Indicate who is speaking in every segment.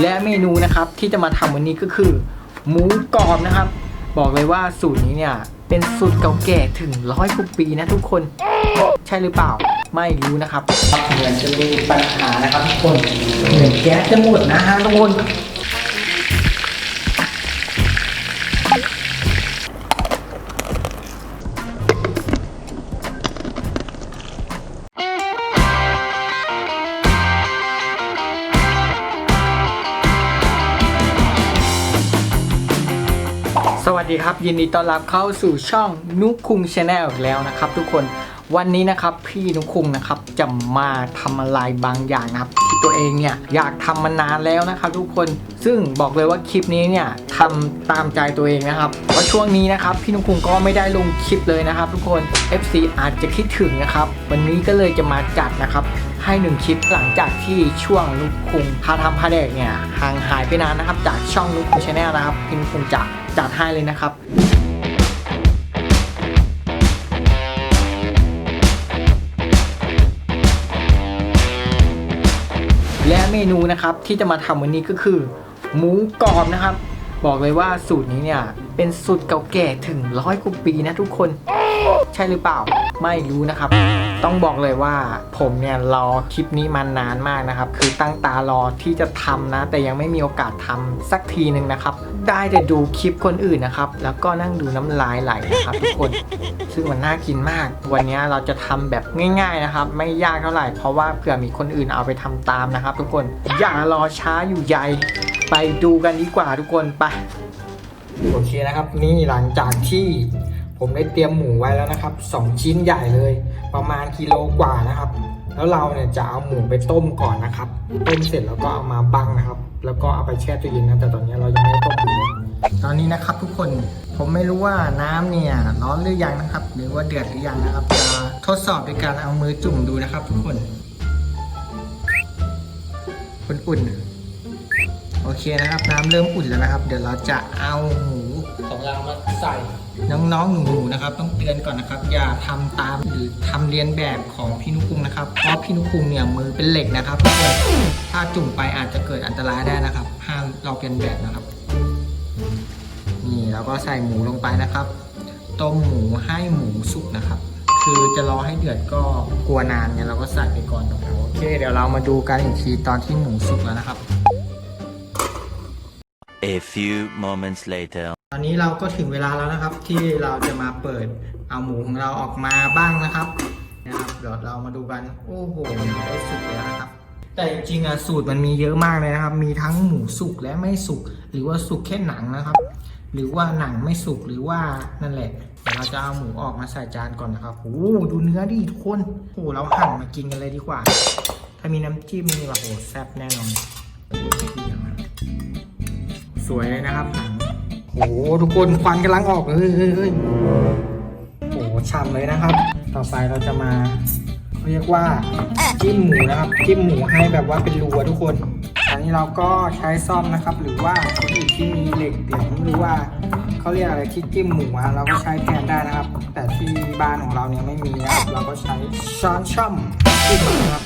Speaker 1: และเมนูนะครับที่จะมาทำวันนี้ก็คือ หมูกรอบนะครับ บอกเลยว่าสูตรนี้เนี่ยเป็นสูตรเก่าแก่ถึงร้อยกว่าปีนะทุกคน ใช่หรือเปล่าไม่รู้นะครับเหมือนจะมีปัญหานะครับทุกคนเหมือนแก๊สจะหมดนะฮะทุกคน สวัสดีครับ ยินดีต้อนรับเข้าสู่ช่องนุกคุงชาแนลอีกแล้วนะครับ ทุกคนวันนี้นะครับพี่นุกคุงนะครับจะมาทำอะไรบางอย่างนะครับที่ตัวเองเนี่ยอยากทำมานานแล้วนะครับ ทุกคนซึ่งบอกเลยว่าคลิปนี้เนี่ยทำตามใจตัวเองนะครับเพราะช่วงนี้นะครับพี่นุกคุงก็ไม่ได้ลงคลิปเลยนะครับ ทุกคน FC อาจจะคิดถึงนะครับ วันนี้ก็เลยจะมาจัดนะครับ ให้หนึ่งคลิปหลังจากที่ช่วงนุกคุงพาทำพาแดกเนี่ยห่างหายไปนานนะครับจากช่องนุกคุงชาแนลนะครับพี่นุกคุงจะจัดให้เลยนะครับและเมนูนะครับที่จะมาทำวันนี้ก็คือ หมูกรอบนะครับ บอกเลยว่าสูตรนี้เนี่ย เป็นสูตรเก่าแก่ถึงร้อยกว่าปีนะทุกคน ใช่หรือเปล่าไม่รู้นะครับ ต้องบอกเลยว่าผมเนี่ยรอคลิปนี้มานานมากนะครับ คือตั้งตารอที่จะทำนะ แต่ยังไม่มีโอกาสทำสักทีหนึ่งนะครับ ได้แต่ดูคลิปคนอื่นนะครับ แล้วก็นั่งดูน้ำลายไหลนะครับทุกคน ซึ่งมันน่ากินมาก วันนี้เราจะทำแบบง่าย ๆนะครับ ไม่ยากเท่าไหร่ เพราะว่าเผื่อมีคนอื่นเอาไปทำตามนะครับ ทุกคน อย่ารอช้าอยู่ใหญ่ไปดูกันดีกว่าทุกคนไปโอเคนะครับ นี่หลังจากที่ผมได้เตรียมหมูไว้แล้วนะครับ 2 ชิ้นใหญ่เลย ประมาณกิโลกว่านะครับ แล้วเราเนี่ยจะเอาหมูไปต้มก่อนนะครับ ต้มเสร็จแล้วก็เอามาบังนะครับ แล้วก็เอาไปแช่ตู้เย็นนะแต่ตอนนี้เรายังไม่ได้ต้มหมูเลยตอนนี้นะครับทุกคนผมไม่รู้ว่าน้ำเนี่ยร้อนหรือยังนะครับ หรือว่าเดือดหรือยังนะครับจะทดสอบโดยการเอามือจุ่มดูนะครับ ทุกคนอุ่นๆโอเคนะครับ น้ำเริ่มอุ่นแล้วนะครับ เดี๋ยวเราจะเอาหมูของเรามาใส่ น้องๆหนูๆนะครับ ต้องเตือนก่อนนะครับ อย่าทำตามหรือทำเลียนแบบของพี่นุกุงนะครับ เพราะพี่นุกุงเนี่ยมือเป็นเหล็กนะครับถ้าจุ่มไปอาจจะเกิดอันตรายได้นะครับ ห้ามเราเลียนแบบนะครับ นี่เราก็ใส่หมูลงไปนะครับต้มหมูให้หมูสุกนะครับ คือจะรอให้เดือดก็กลัวนานเนี่ยเราก็ใส่ไปก่อนนะครับโอเค เดี๋ยวเรามาดูกันอีกทีตอนที่หมูสุกแล้วนะครับ
Speaker 2: A few moments later.
Speaker 1: ตอนนี้เราก็ถึงเวลาแล้วนะครับ ที่เราจะมาเปิดเอาหมูของเราออกมาบ้างนะครับนะครับเดี๋ยวเรามาดูกันโอ้โหมูได้สุกแล้วนะครับ แต่จริงๆอะสูตรมันมีเยอะมากเลยนะครับ มีทั้งหมูสุกและไม่สุกหรือว่าสุกแค่หนังนะครับ หรือว่าหนังไม่สุกหรือว่านั่นแหละเดี๋ยวเราจะเอาหมูออกมาใส่จานก่อนนะครับโอ้ดูเนื้อดิทุกคนโอ้เราหั่นมากินกันเลยดีกว่า ถ้ามีน้ำจิ้มนี่แบบโอ้แซ่บแน่นอนสวยเลยนะครับหนัง โอ้โหทุกคนควันกำลังออกเลยเฮ้ยเฮ้ยโอ้โหฉ่ำเลยนะครับ ต่อไปเราจะมาเรียกว่าจิ้มหมูนะครับ จิ้มหมูให้แบบว่าเป็นรูอะทุกคนอันนี้เราก็ใช้ซ่อมนะครับ หรือว่าคนอื่นที่มีเหล็กเดี่ยวหรือว่าเขาเรียกอะไรที่จิ้มหมูอะเราก็ใช้แทนได้นะครับ แต่ที่บ้านของเราเนี่ยไม่มีนะครับเราก็ใช้ช้อนช่อมจิ้มนะครับ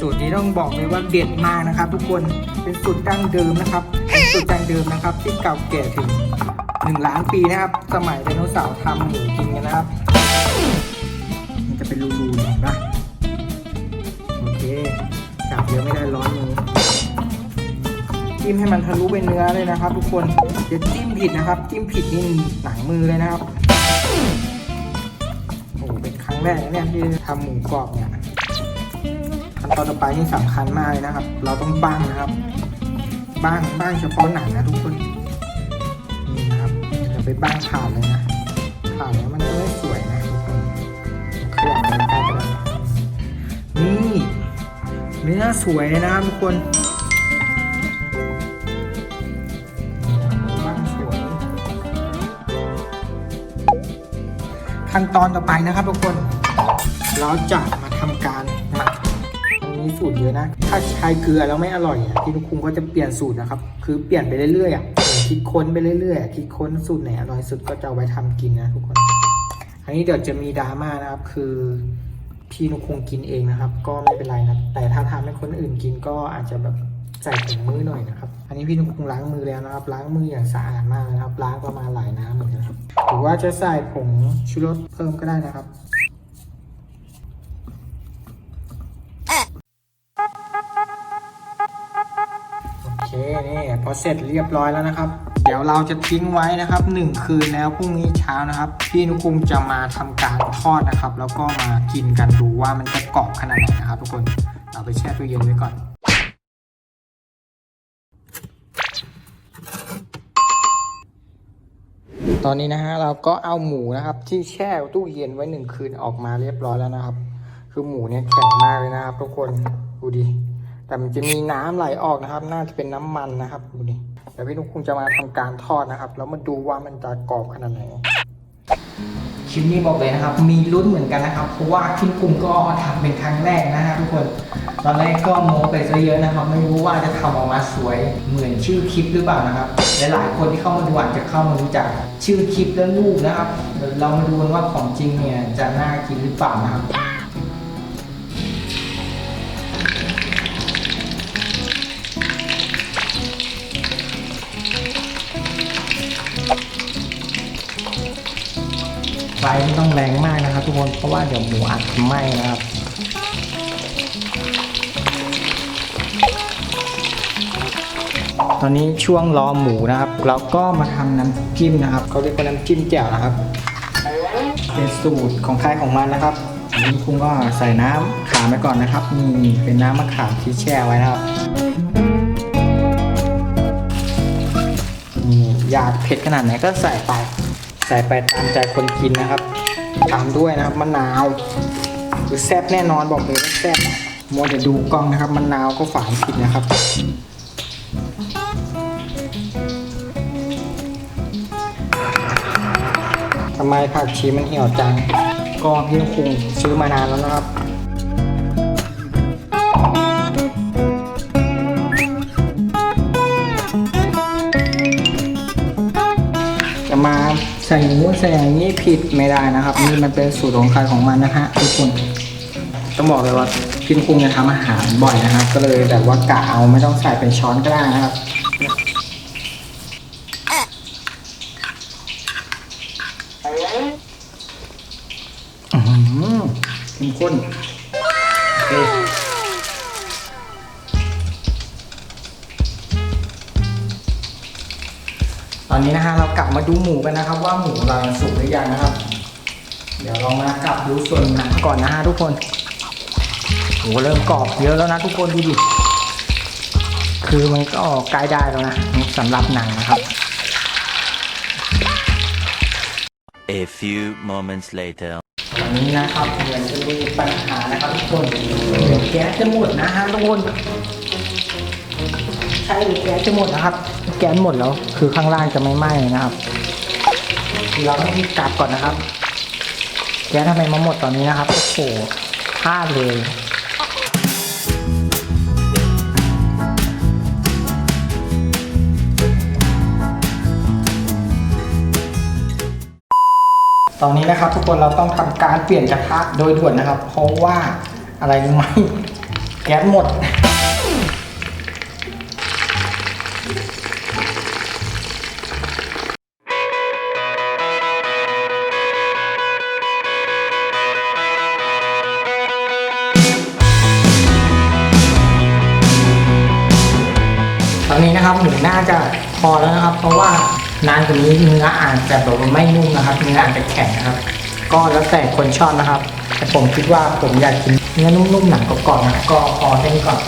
Speaker 1: สูตรนี้ต้องบอกเลยว่าเด็ดมากนะครับ ทุกคนเป็นสูตรดั้งเดิมนะครับเป็นสูตรดั้งเดิมนะครับ ที่เก่าแก่ถึงหนึ่งล้านปีนะครับ สมัยไดโนเสาร์ทำหมูกินกันนะครับ มันจะเป็นรูๆเห็นปะโอเคจับเยอะไม่ได้ร้อนมือจิ้มให้มันทะลุเป็นเนื้อเลยนะครับ ทุกคนอย่าจิ้มผิดนะครับ จิ้มผิดนี่หนังมือเลยนะครับโอ้เป็นครั้งแรกเนี่ยที่ทำหมูกรอบเนี่ย ตอนต่อไปนี่สำคัญมากเลยนะครับ เราต้องบ้างนะครับ บ้างบ้างเฉพาะหนังนะทุกคนนี่นะครับอย่าไปบ้างขาดเลยนะขาดแล้วมันจะไม่สวยนะทุกคนขยับมันไปไปเลยนี่เนื้อสวยเลยนะครับทุกคนบ้างสวยขั้นตอนต่อไปนะครับทุกคน เราจะมาทำการ สูตรเยอะนะ ถ้าใช้เกลือแล้วไม่อร่อยอะพี่นุกคุงก็จะเปลี่ยนสูตรนะครับ คือเปลี่ยนไปเรื่อยๆอะคิดค้นไปเรื่อยๆคิดค้นสูตรไหนอร่อยสุดก็จะเอาไว้ทำกินนะทุกคน อันนี้เดี๋ยวจะมีดราม่านะครับ คือพี่นุกคงกินเองนะครับ ก็ไม่เป็นไรนะ แต่ถ้าทำให้คนอื่นกินก็อาจจะแบบใส่ถุงมือหน่อยนะครับ อันนี้พี่นุกคงล้างมือแล้วนะครับ ล้างมืออย่างสะอาดมากนะครับ ล้างประมาณหลายน้ำเหมือนกันครับ หรือว่าจะใส่ผงชูรสเพิ่มก็ได้นะครับ พอเสร็จเรียบร้อยแล้วนะครับ เดี๋ยวเราจะทิ้งไว้นะครับหนึ่งคืนแล้วพรุ่งนี้เช้านะครับ พี่นุกุงจะมาทำการทอดนะครับ แล้วก็มากินกันดูว่ามันจะกรอบขนาดไหนนะครับ ทุกคนเราไปแช่ตู้เย็นไว้ก่อนตอนนี้นะฮะเราก็เอาหมูนะครับ ที่แช่ตู้เย็นไว้หนึ่งคืนออกมาเรียบร้อยแล้วนะครับ คือหมูเนี่ยแข็งมากเลยนะครับทุกคนดูดิ แต่มันจะมีน้ำไหลออกนะครับ น่าจะเป็นน้ำมันนะครับดูดิเดี๋ยวพี่นุ๊กคงจะมาทำการทอดนะครับ แล้วมาดูว่ามันจะกรอบขนาดไหนคลิปนี้บอกเลยนะครับ มีลุ้นเหมือนกันนะครับ เพราะว่าพี่นุกคุงก็ทำเป็นครั้งแรกนะฮะทุกคน ตอนแรกก็โม้ไปซะเยอะนะครับ ไม่รู้ว่าจะทำออกมาสวยเหมือนชื่อคลิปหรือเปล่านะครับ หลายๆคนที่เข้ามาดูอาจจะเข้ามารู้จักชื่อคลิปและรูปนะครับ เรามาดูว่าของจริงเนี่ยจะน่ากินหรือเปล่านะครับ ฟไม่ต้องแรงมากนะครับ ทุกคนเพราะว่าเดี๋ยวหมูอาจจะไหม้นะครับตอนนี้ช่วงรอหมูนะครับเราก็มาทำน้ำจิ้มนะครับเขาเรียกว่าน้ำจิ้มแจ่วนะครับ เป็นสูตรของใครของมันนะครับอันนี้คุณก็ใส่น้ำขามไปก่อนนะครับนี่เป็นน้ำมะขามที่แช่ไว้นะครับนี่อยากเผ็ดขนาดไหนก็ใส่ไป ใส่ไปตามใจคนกินนะครับ ตามด้วยนะครับมะนาวคือแซ่บแน่นอนบอกเลยว่าแซ่บมัวแต่ดูกล้องนะครับมะนาวก็ฝานผิดนะครับทำไมผักชีมันเหี่ยวจังก็พี่คงซื้อมานานแล้วนะครับ ใส่หมูใส่อย่างนี้ผิดไม่ได้นะครับ นี่มันเป็นสูตรของใครของมันนะฮะทุกคนต้องบอกเลยว่าพี่คุงจะทำอาหารบ่อยนะครับ ก็เลยแบบว่ากะเอาไม่ต้องใส่เป็นช้อนก็ได้นะครับอือหือเข้มข้น ดูหมูกันนะครับ ว่าหมูเราสุกหรือยังนะครับ เดี๋ยวเรามากลับดูส่วนหนังก่อนนะฮะทุกคนโหเริ่มกรอบเยอะแล้วนะทุกคนดูดิคือมันก็ใกล้ได้แล้วนะสำหรับหนังนะครับ
Speaker 2: A few moments later.
Speaker 1: ตอนนี้นะครับเหมือนจะมีปัญหานะครับทุกคนเดี๋ยวแก๊สจะหมดนะฮะทุกคนใช่หรือแก๊สจะหมดนะครับ แก๊สหมดแล้ว คือข้างล่างจะไม่ไหม้นะครับ เราต้องรีบกลับก่อนนะครับแกทำไมมาหมดตอนนี้นะครับโอ้โหพลาดเลยตอนนี้นะครับทุกคนเราต้องทำการเปลี่ยนกระทะโดยด่วนนะครับ เพราะว่าอะไรรู้ไหมแก๊สหมด นานกว่านี้เนื้ออาจจะแบบว่าไม่นุ่มนะครับเนื้ออาจจะแข็งนะครับ ก็แล้วแต่คนชอบนะครับ แต่ผมคิดว่าผมอยากกินเนื้อนุ่มๆหนังกรอบๆนะก็พอแค่นี้ก่อน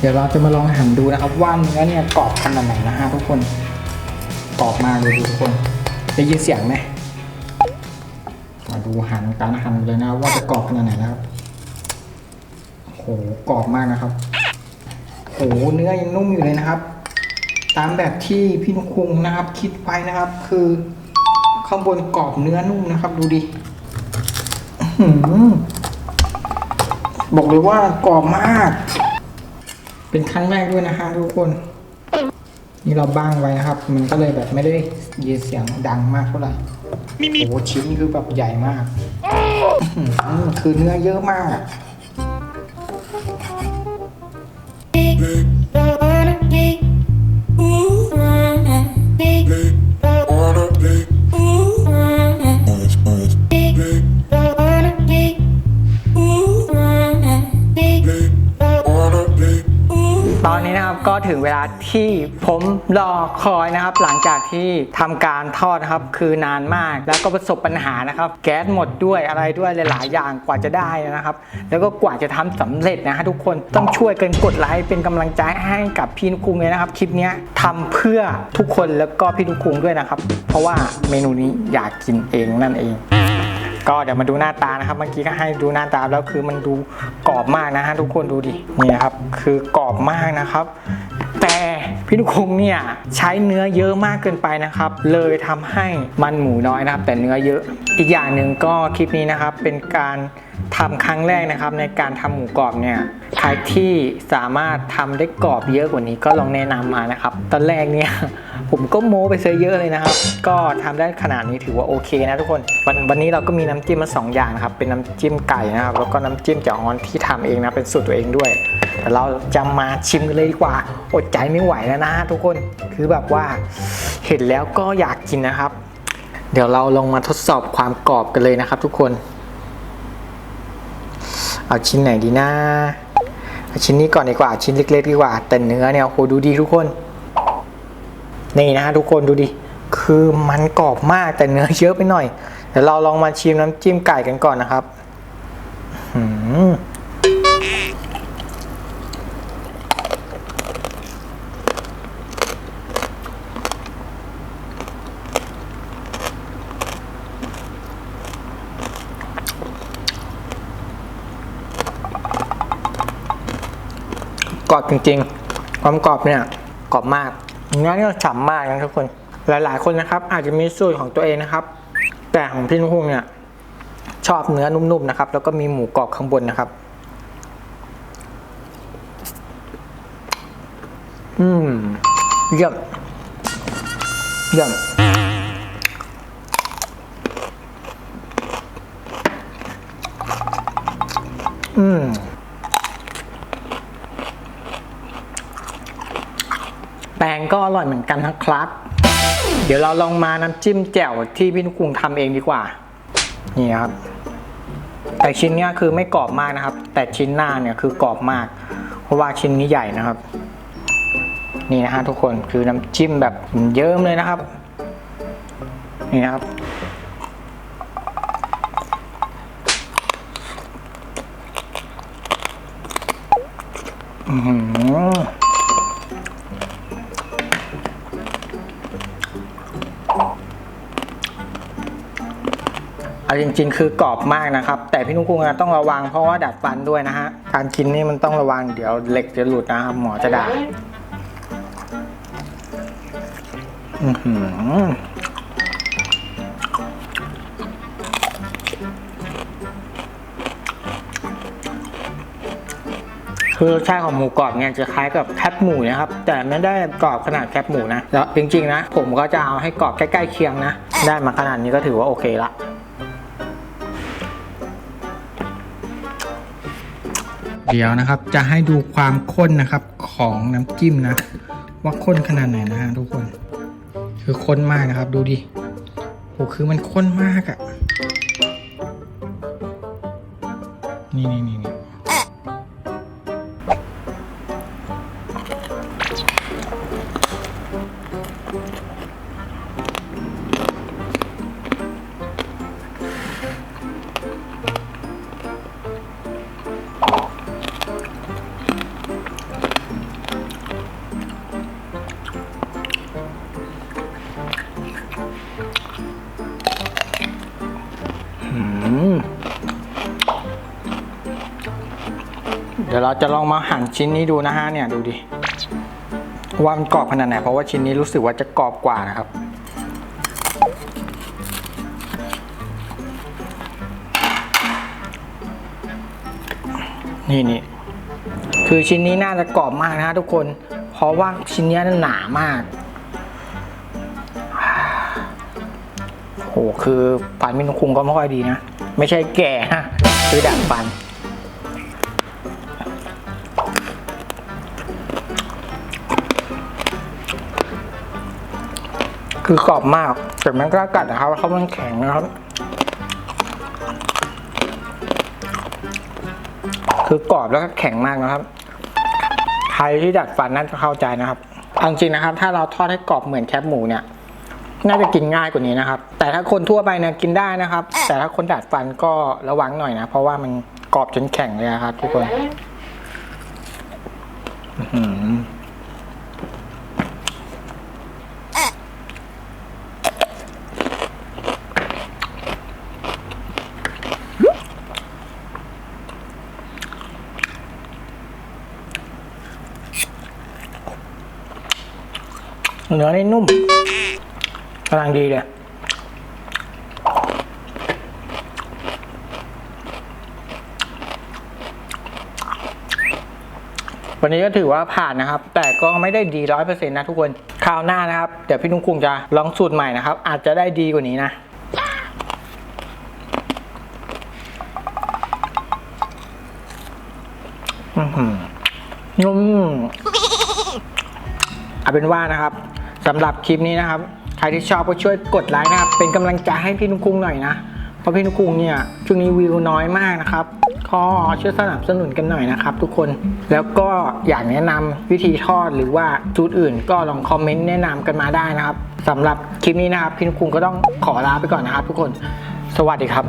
Speaker 1: เดี๋ยวเราจะมาลองหั่นดูนะครับว่าเนื้อเนี่ยกรอบขนาดไหนนะฮะทุกคนกรอบมากเลยดูทุกคนได้ยินเสียงไหมมาดูหั่นการหั่นเลยนะว่าจะกรอบขนาดไหนนะครับ โหกรอบมากนะครับโหเนื้อยังนุ่มอยู่เลยนะครับ ตามแบบที่พี่นุกคุงนะครับ คิดไว้นะครับ คือข้างบนกรอบเนื้อนุ่มนะครับ ดูดิอื้อหือบอกเลยว่ากรอบมาก เป็นครั้งแรกด้วยนะฮะทุกคน นี่เราบ้างไว้นะครับ มันก็เลยแบบไม่ได้ยินเสียงดังมากเท่าไหร่โอ้โหชิ้นนี่คือแบบใหญ่มากอื้อหือคือเนื้อเยอะมาก อ ถึงเวลาที่ผมรอคอยนะครับ หลังจากที่ทำการทอดนะครับคือนานมากแล้วก็ประสบปัญหานะครับ แก๊สหมดด้วยอะไรด้วยหลาย ๆ อย่างกว่าจะได้นะครับ แล้วก็กว่าจะทำสำเร็จนะฮะทุกคนต้องช่วยกันกดไลค์เป็นกำลังใจให้กับพี่นุกคุงเลยนะครับคลิปนี้ทำเพื่อทุกคนแล้วก็พี่นุกคุงด้วยนะครับ เพราะว่าเมนูนี้อยากกินเองนั่นเองก็เดี๋ยวมาดูหน้าตานะครับ เมื่อกี้ก็ให้ดูหน้าตาแล้วคือมันดูกรอบมากนะฮะทุกคนดูดินี่นะครับคือกรอบมากนะครับ พี่นุกคงเนี่ยใช้เนื้อเยอะมากเกินไปนะครับ เลยทำให้มันหมูน้อยนะครับ แต่เนื้อเยอะอีกอย่างหนึ่งก็คลิปนี้นะครับเป็นการทำครั้งแรกนะครับ ในการทำหมูกรอบเนี่ยใครที่สามารถทำได้กรอบเยอะกว่านี้ก็ลองแนะนำมานะครับ ตอนแรกเนี่ยผมก็โม้ไปซะเยอะเลยนะครับ ก็ทำได้ขนาดนี้ถือว่าโอเคนะทุกคนวันวันนี้เราก็มีน้ำจิ้มมาสองอย่างนะครับเป็นน้ำจิ้มไก่นะครับแล้วก็น้ำจิ้มจากฮอนที่ทำเองนะเป็นสูตรตัวเองด้วย แต่เราจะมาชิมกันเลยดีกว่า อดใจไม่ไหวแล้วนะทุกคน คือแบบว่าเห็นแล้วก็อยากกินนะครับ เดี๋ยวเราลองมาทดสอบความกรอบกันเลยนะครับ ทุกคน เอาชิ้นไหนดีนะเอาชิ้นนี้ก่อนดีกว่า ชิ้นเล็กๆดีกว่า แต่เนื้อเนี่ยโหดูดีทุกคน นี่นะฮะทุกคนดูดิ คือมันกรอบมากแต่เนื้อเยอะไปหน่อย เดี๋ยวเราลองมาชิมน้ำจิ้มไก่กันก่อนนะครับหืม กรอบจริงๆ ความกรอบเนี่ยกรอบมากเนื้อนี่ฉ่ำมากนะทุกคน หลายๆคนนะครับ อาจจะมีสูตรของตัวเองนะครับ แต่ของพี่นุ้งเนี่ยชอบเนื้อนุ่มๆนะครับ แล้วก็มีหมูกรอบข้างบนนะครับ อืมเยี่ยมเยี่ยมอืม แป้ งก็อร่อยเหมือนกันนะครับ เดี๋ยวเราลองมาน้ำจิ้มแจ่วที่พี่นุกคุงทำเองดีกว่า นี่ครับ แต่ชิ้นเนี้ยคือไม่กรอบมากนะครับ แต่ชิ้นหน้าเนี่ยคือกรอบมาก เพราะว่าชิ้นนี้ใหญ่นะครับ นี่นะฮะทุกคนคือน้ำจิ้มแบบเยิ้มเลยนะครับ นี่นะครับอือ เอาจริง ๆ คือกรอบมากนะครับ แต่พี่นุ้งคุงอะต้องระวังเพราะว่าดัดฟันด้วยนะฮะ การกินนี่มันต้องระวังเดี๋ยวเหล็กจะหลุดนะครับ หมอจะด่าอือหือคือรสชาติของหมูกรอบเนี่ยจะคล้ายกับแคบหมูนะครับ แต่ไม่ได้กรอบขนาดแคบหมูนะแล้วจริงๆนะ ผมก็จะเอาให้กรอบใกล้ๆเคียงนะ ได้มาขนาดนี้ก็ถือว่าโอเคละ เดี๋ยวนะครับ จะให้ดูความข้นนะครับของน้ำจิ้มนะ ว่าข้นขนาดไหนนะฮะทุกคน คือข้นมากนะครับ ดูดิโหคือมันข้นมากอะ่ะนี่นี่นี่ เดี๋ยวเราจะลองมาหั่นชิ้นนี้ดูนะฮะเนี่ยดูดิว่ามันกรอบขนาดไหนเพราะว่าชิ้นนี้รู้สึกว่าจะกรอบกว่านะครับนี่นี่คือชิ้นนี้น่าจะกรอบมากนะฮะทุกคน เพราะว่าชิ้นนี้ยหนามาก คือฟันมินคุงก็ไม่ค่อยดีนะ ไม่ใช่แก่นะคือดัดฟัน คือกรอบมาก แต่มันก็กัดนะครับเพราะมันแข็งนะครับ คือกรอบแล้วก็แข็งมากนะครับ ใครที่ดัดฟันน่าจะเข้าใจนะครับเอาจริงนะครับ ถ้าเราทอดให้กรอบเหมือนแคบหมูเนี่ย น่าจะกินง่ายกว่านี้นะครับ แต่ถ้าคนทั่วไปเนี่ยกินได้นะครับ แต่ถ้าคนดัดฟันก็ระวังหน่อยนะ เพราะว่ามันกรอบจนแข็งเลยอะครับ ทุกคนอื้อหือเนื้อนี่นุ่มกำลังดีเลย วันนี้ก็ถือว่าผ่านนะครับ แต่ก็ไม่ได้ดีร้อยเปอร์เซ็นต์นะทุกคน คราวหน้านะครับ เดี๋ยวพี่นุ้งคุงจะลองสูตรใหม่นะครับ อาจจะได้ดีกว่านี้นะอือหือนุ่มเอาเป็นว่านะครับสำหรับคลิปนี้นะครับ ใครที่ชอบก็ช่วยกดไลค์นะครับ เป็นกำลังใจให้พี่นุกคุงหน่อยนะ พราะพี่นุกคุงเนี่ยช่วงนี้วิวน้อยมากนะครับก็ช่วยสนับสนุนกันหน่อยนะครับ ทุกคนแล้วก็อยากแนะนำวิธีทอดหรือว่าสูตรอื่น ก็ลองคอมเมนต์แนะนำกันมาได้นะครับสำหรับคลิปนี้นะครับพี่นุกุงก็ต้องขอลาไปก่อนนะครับ ทุกคน สวัสดีครับ